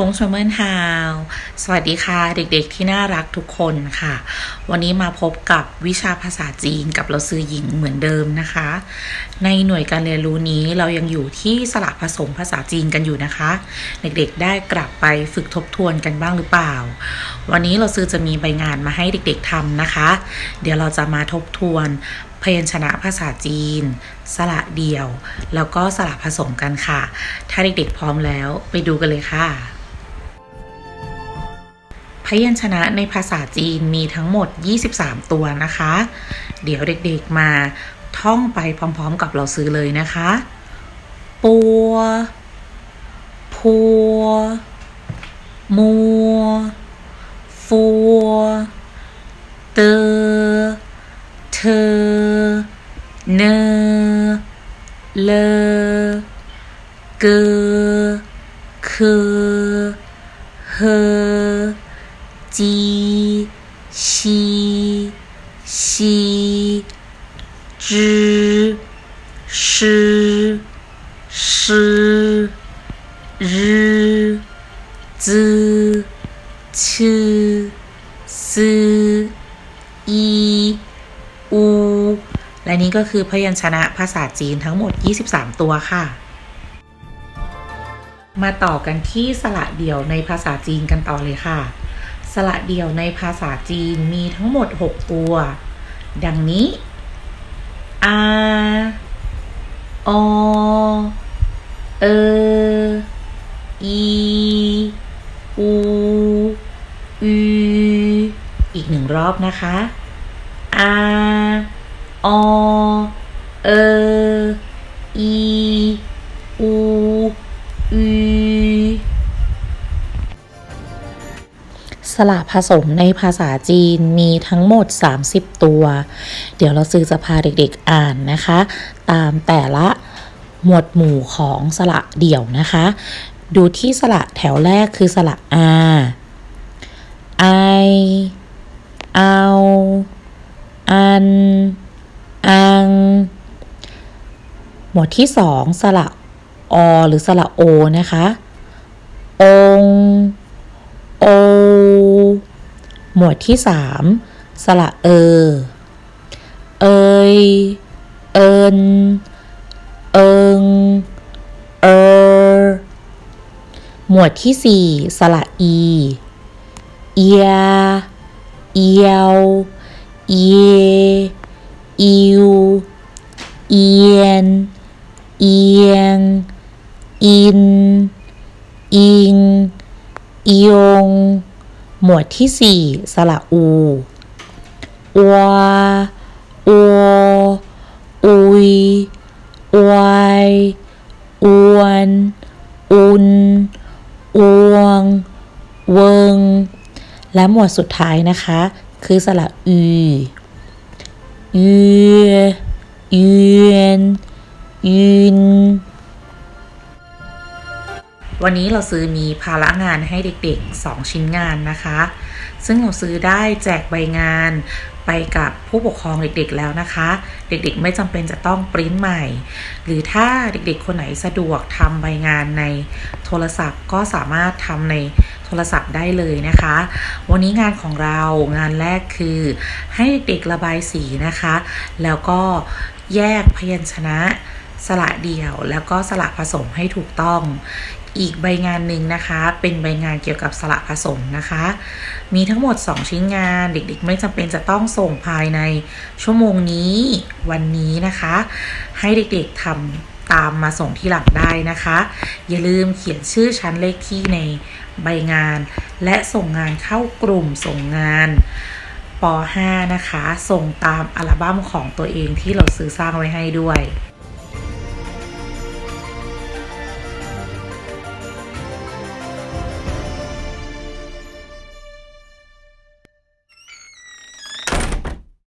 พงชมเมินฮาวสวัสดีค่ะ เด็กๆที่น่ารักทุกคนค่ะ วันนี้มาพบกับวิชาภาษาจีนกับเราซื้อหญิงเหมือนเดิมนะคะ ในหน่วยการเรียนรู้นี้เรายังอยู่ที่สระผสมภาษาจีนกันอยู่นะคะ เด็กๆได้กลับไปฝึกทบทวนกันบ้างหรือเปล่า วันนี้เราซื้อจะมีใบงานมาให้เด็กๆทำนะคะ เดี๋ยวเราจะมาทบทวนพยัญชนะภาษาจีน สระเดี่ยว แล้วก็สระผสมกันค่ะ ถ้าเด็กๆพร้อมแล้วไปดูกันเลยค่ะ พยัญชนะในภาษาจีนมีทั้งหมด 23 ตัวนะคะ เดี๋ยวเด็กๆมาท่องไปพร้อมๆกับเราซื้อเลยนะคะปัวพัว มัว ฟัว เตอเธอ เนอเลเกอคือเฮ จีชีซีจือชือชือรือจือชื่อซื้ออีอูและนี่ก็คือพยัญชนะภาษาจีนทั้งหมด 23 ตัวค่ะ มาต่อกันที่สระเดี่ยวในภาษาจีนกันต่อเลยค่ะ สระเดี่ยวในภาษาจีนมีทั้งหมด 6 ตัว ดังนี้ อาอเออีอูอืออีกหนึ่งรอบนะคะ อาอเออี สระผสมในภาษาจีนมีทั้งหมด 30 ตัว เดี๋ยวเราซื้อจะพาเด็กๆอ่านนะคะ ตามแต่ละหมวดหมู่ของสระเดี่ยวนะคะ ดูที่สระแถวแรกคือสระอาไอเอาอัน อัง หมวดที่สองสระอ หรือสระโอนะคะ องค์ โอหมวดที่สามสระเออเอยเอินเอิงเออหมวดที่สี่สระอี เอีย เอียว เย อิว เอียน เอียง อินอิง อียง หมวดที่สี่สระอูอัวอัวอุย อวยอวน อุน อวง เวิง และหมวดสุดท้ายนะคะ คือสระอือเยือเยือนยืน วันนี้เราซื้อมีภาระงานให้เด็กๆ 2 ชิ้นงานนะคะ ซึ่งเราซื้อได้แจกใบงานไปกับผู้ปกครองเด็กๆแล้วนะคะ เด็กๆไม่จำเป็นจะต้องปริ้นใหม่ หรือถ้าเด็กๆ คนไหนสะดวกทำใบงานในโทรศัพท์ก็สามารถทำในโทรศัพท์ได้เลยนะคะ วันนี้งานของเรางานแรกคือให้เด็กๆระบายสีนะคะ แล้วก็แยกพยัญชนะ สระเดี่ยว แล้วก็สระผสมให้ถูกต้อง อีกใบงานหนึ่งนะคะ เป็นใบงานเกี่ยวกับสระผสมนะคะ มีทั้งหมด 2 ชิ้นงานเด็กๆ ไม่จำเป็นจะต้องส่งภายในชั่วโมงนี้วันนี้นะคะ ให้เด็กๆทำตามมาส่งที่หลังได้นะคะ อย่าลืมเขียนชื่อชั้นเลขที่ในใบงาน และส่งงานเข้ากลุ่มส่งงานป .5 นะคะ ส่งตามอัลบั้มของตัวเองที่เราซื้อสร้างไว้ให้ด้วย